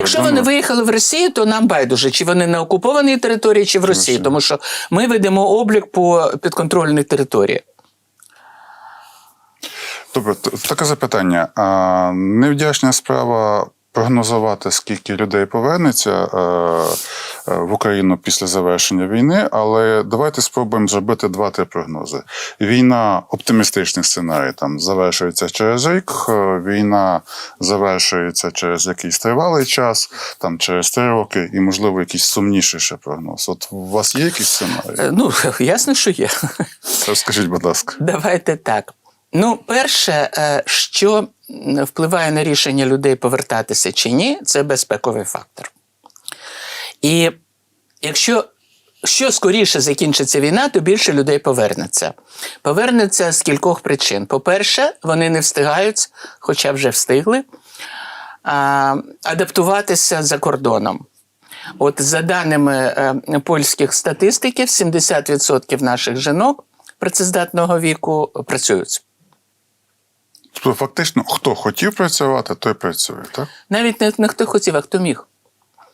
Якщо вони виїхали в Росію, то нам байдуже, чи вони на окупованій території, чи в Росії, тому що ми ведемо облік по підконтрольній території. Добре, таке запитання. А, невдячна справа прогнозувати, скільки людей повернеться е, е, в Україну після завершення війни, але давайте спробуємо зробити два-три прогнози. Війна, оптимістичний сценарій, там завершується через рік, е, війна завершується через якийсь тривалий час, там через три роки, і, можливо, якийсь сумніший ще прогноз. От у вас є якісь сценарії? Е, Ну, ясно, що є. Розкажіть, будь ласка. Давайте так. Ну, перше, е, що впливає на рішення людей повертатися чи ні, це безпековий фактор. І якщо що скоріше закінчиться війна, то більше людей повернеться. Повернеться з кількох причин. По-перше, вони не встигають, хоча вже встигли, адаптуватися за кордоном. От за даними е, польських статистиків, 70% наших жінок працездатного віку працюють. Тобто, фактично, хто хотів працювати, той працює, так? Навіть не, не хто хотів, а хто міг.